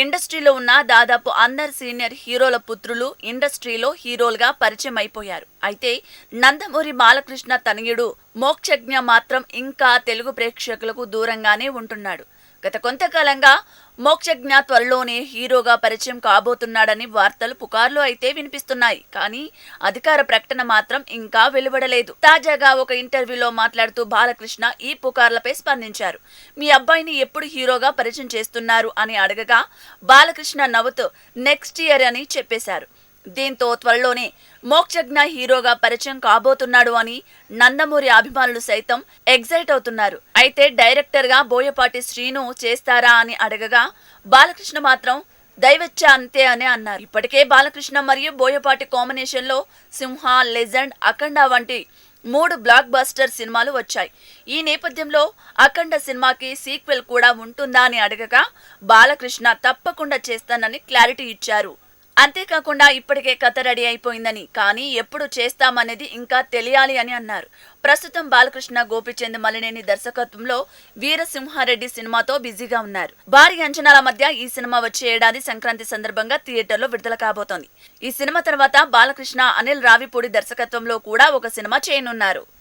ఇండస్ట్రీలో ఉన్న దాదాపు అందరు సీనియర్ హీరోల పుత్రులు ఇండస్ట్రీలో హీరోలుగా పరిచయం అయిపోయారు అయితే నందమూరి బాలకృష్ణ తనయుడు మోక్షజ్ఞ మాత్రం ఇంకా తెలుగు ప్రేక్షకులకు దూరంగానే ఉంటున్నాడు. గత కొంతకాలంగా మోక్షజ్ఞ త్వరలోనే హీరోగా పరిచయం కాబోతున్నాడని వార్తలు పుకార్లు అయితే వినిపిస్తున్నాయి. కానీ అధికార ప్రకటన మాత్రం ఇంకా వెలువడలేదు. తాజాగా ఒక ఇంటర్వ్యూలో మాట్లాడుతూ బాలకృష్ణ ఈ పుకార్లపై స్పందించారు. మీ అబ్బాయిని ఎప్పుడు హీరోగా పరిచయం చేస్తున్నారు? అని అడగగా బాలకృష్ణ నవ్వుతూ నెక్స్ట్ ఇయర్ అని చెప్పేశారు. దీంతో త్వరలోనే మోక్షజ్ఞ హీరోగా పరిచయం కాబోతున్నాడు అని నందమూరి అభిమానులు సైతం ఎగ్జైట్ అవుతున్నారు. అయితే డైరెక్టర్గా బోయపాటి శ్రీను చేస్తారా అని అడగగా బాలకృష్ణ మాత్రం దైవచ్చ అంతే అని అన్నారు. ఇప్పటికే బాలకృష్ణ మరియు బోయపాటి కాంబినేషన్లో సింహ లెజెండ్ అఖండ వంటి మూడు బ్లాక్ బస్టర్ సినిమాలు వచ్చాయి. ఈ నేపథ్యంలో అఖండ సినిమాకి సీక్వెల్ కూడా ఉంటుందా అని అడగగా బాలకృష్ణ తప్పకుండా చేస్తానని క్లారిటీ ఇచ్చారు. అంతేకాకుండా ఇప్పటికే కథ రెడీ అయిపోయిందని కానీ ఎప్పుడు చేస్తామనేది ఇంకా తెలియాలి అని అన్నారు. ప్రస్తుతం బాలకృష్ణ గోపిచంద్ మలినేని దర్శకత్వంలో వీరసింహారెడ్డి సినిమాతో బిజీగా ఉన్నారు. భారీ అంచనాల మధ్య ఈ సినిమా వచ్చే ఏడాది సంక్రాంతి సందర్భంగా థియేటర్లో విడుదల కాబోతోంది. ఈ సినిమా తర్వాత బాలకృష్ణ అనిల్ రావిపూడి దర్శకత్వంలో కూడా ఒక సినిమా చేయనున్నారు.